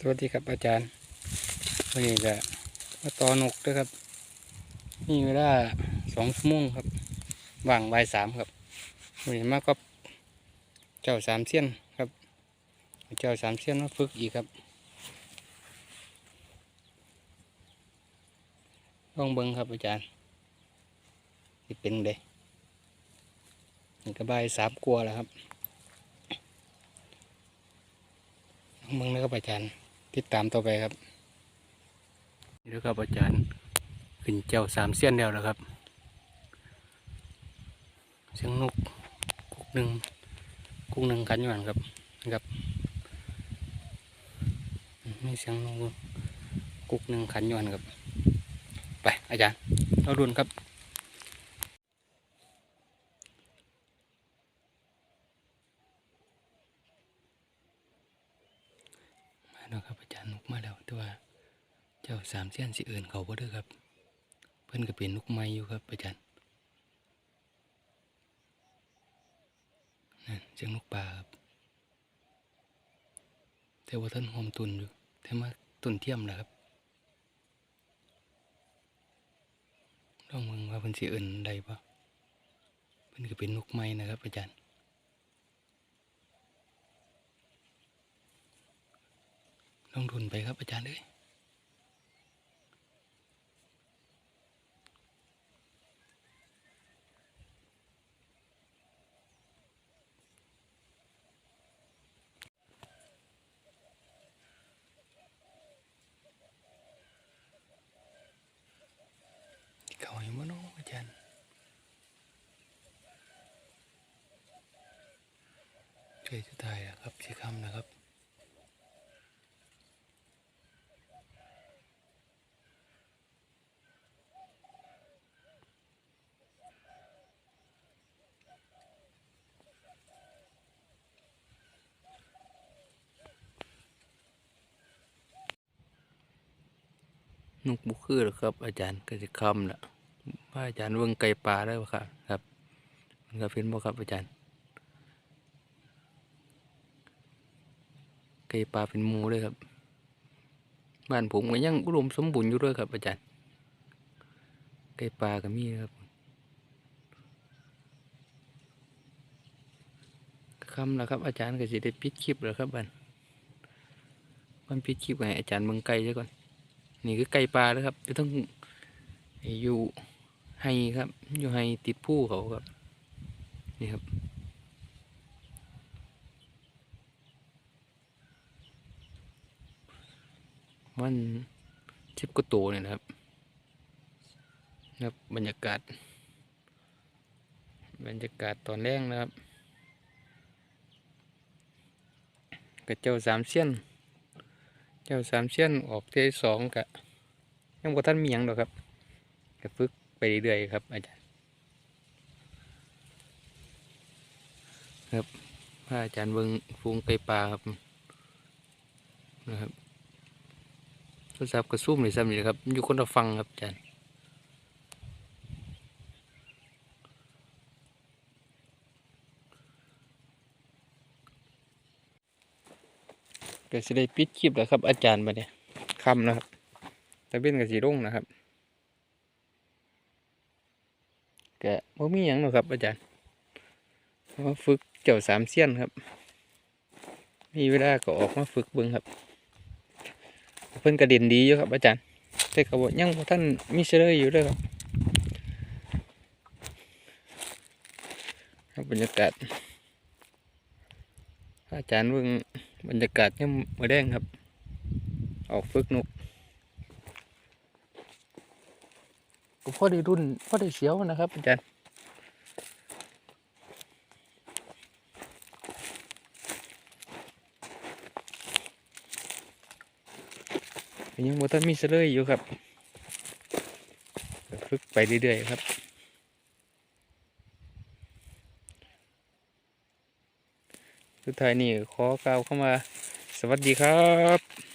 สวัสดีครับอาจารย์วันนี้จะมาต่อนกด้วยครับมีเวลาสองชั่วโมงครับว่างบ่ายสามครับวันนี้มาก็เจ้าสามเสี้ยนครับ เจ้าสามเสี้ยนมาฝึกอีกครับลองเบิ้งครับอาจารย์สิเป็นเด้นี่ก็บ่ายสามกลัวแล้วครับลองเบิ้งนะครับอาจารย์ ติดตามต่อไปครับนี่แล้วครับอาจารย์ขึ้นเจ้าสามเส้นแล้วนะครับเสียงนกกุกหนึ่งกุกหนึ่งขันอยู่หันครับนะครับมีเสียงนกกุกหนึ่งขันอยู่หันครับ ไปอาจารย์เราดุนครับมาแล้วครับอาจารย์นกมาแล้วแต่ว่า เจ้าสามเสี้ยนสิเอื่นเขาบ่เด้อครับ เพิ่นก็เป็นนกไม้อยู่ครับอาจารย์นั่นเสียงนกป่าครับแต่ว่าท่านหอมตุนอยู่แต่มาตุนเทียมแหละครับลองมึงว่าเพิ่นสิเอื่นใดปะเพิ่นก็เป็นนกไม้นะครับอาจารย์ลงทุนไปครับอาจารย์เอ้ยเขาให้มาน้องอาจารย์ ช่วยสุดท้ายอะครับสีคำนะครับ นกบุคือหรอครับ อาจารย์ก็จะคำละว่าอาจารย์เบิ่งไก่ป่าได้ปะครับ ครับมันก็เป็นบ่ครับอาจารย์ ไก่ป่าเป็นหมูเลยครับ บ้านผมก็ยังอุดมสมบูรณ์อยู่ด้วยครับอาจารย์ไก่ป่าก็มีครับคำแล้วครับ อาจารย์ก็จะได้ปิดคลิปแล้วครับบันมันปิดคลิปให้อาจารย์เบิ่งไก่ซะก่อน นี่คือไก่ปลาแล้วครับจะต้องอยู่ให้ครับ อยู่ให้ติดผู้เขาครับ นี่ครับ มันชิบกว่าตัวเนี่ยนะครับนะครับบรรยากาศ บรรยากาศตอนแรกนะครับ กระเจ้าสามเสี้ยน เจ้าสามเสี้ยนออกเทสองกะยังบ่ท่านมีหยังดอกครับก็ฝึกไปเรื่อยๆครับอาจารย์ครับพระอาจารย์เบิงฟูงไก่ปลาครับนะครับ โทรศัพท์กระซุ่มเลยซ้ำนี่ครับ อยู่คนละฟังครับอาจารย์ก็สิได้ปิดคลิปแล้วครับ อาจารย์มาเนี่ยคำนะครับตะเบ็นกับสีรุ่งนะครับแกบ่มีหยังหรอกครับ อาจารย์มาฝึกเจ้าสามเสี้ยนครับ มีเวลาก็ออกมาฝึกเบิ่งครับ เพิ่นกระเด็นดีอยู่ครับอาจารย์แต่ก็บ่ยังท่านมีเสลยอยู่เลยครับบรรยากาศอาจารย์เบิ่งบรรยากาศยังมือแดงครับ ออกฝึกนกก็พอได้รุ่นพอได้เสียวนะครับอาจารย์ ยังโมทันมีเสลยอยู่ครับฝึกไปเรื่อยๆครับสุดท้ายนี่ขอกล่าวเข้ามา สวัสดีครับ